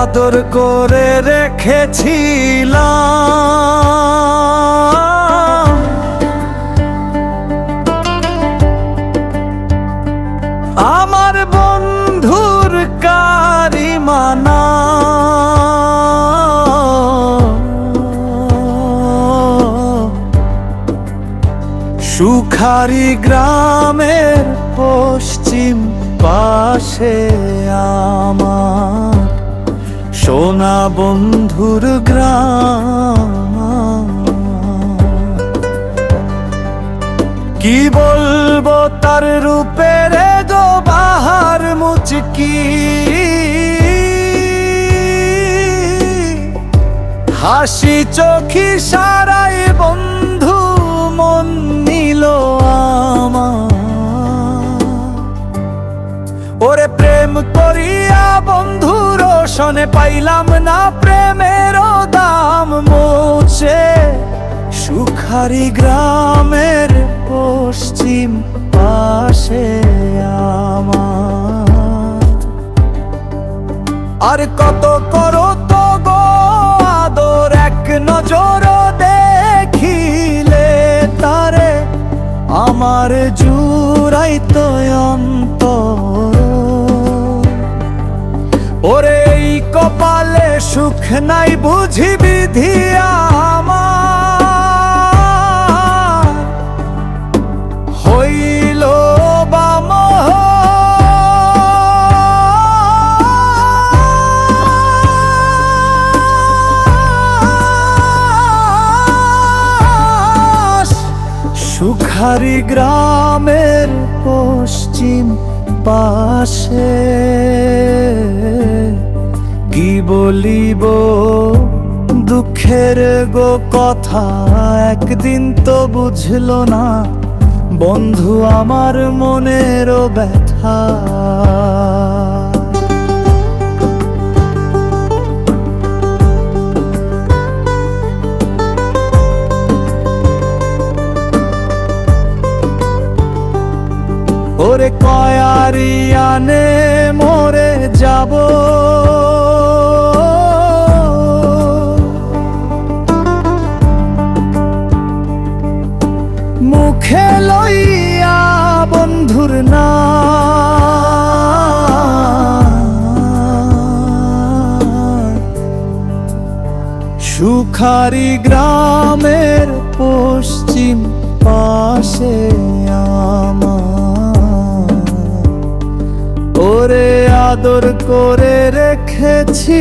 আদর করে রেখেছিলাম। আমার বন্ধুর কারিমানা। সুখারি গ্রামের পশ্চিম পাশে আমার বন্ধুর গ্রাম। কি বলব তার রূপের গো বাহার মুচকি। হাসি চোখি সারাই বন্ধু মন নিল। পাইলাম না প্রেমের দাম মোছে সুখারি গ্রামের পশ্চিম পাশে আমার। আর কত করো তো গো আদর এক নজর দেখিলে তারে আমার জুড়াই নাই বুঝি বিধি আমার হইল বা মোহ। সুখারি গ্রামের পশ্চিম পাশে বলিব, দুঃখের গো কথা একদিন তো বুঝলো না। বন্ধু, আমার মনেরও ব্যথা। ওরে কয়ারিয়ানে মরে যাব। মুখে লইয়া বন্ধুর না। সুখারি গ্রামের পশ্চিম পাশে আমার। ওরে আদর করে রেখেছি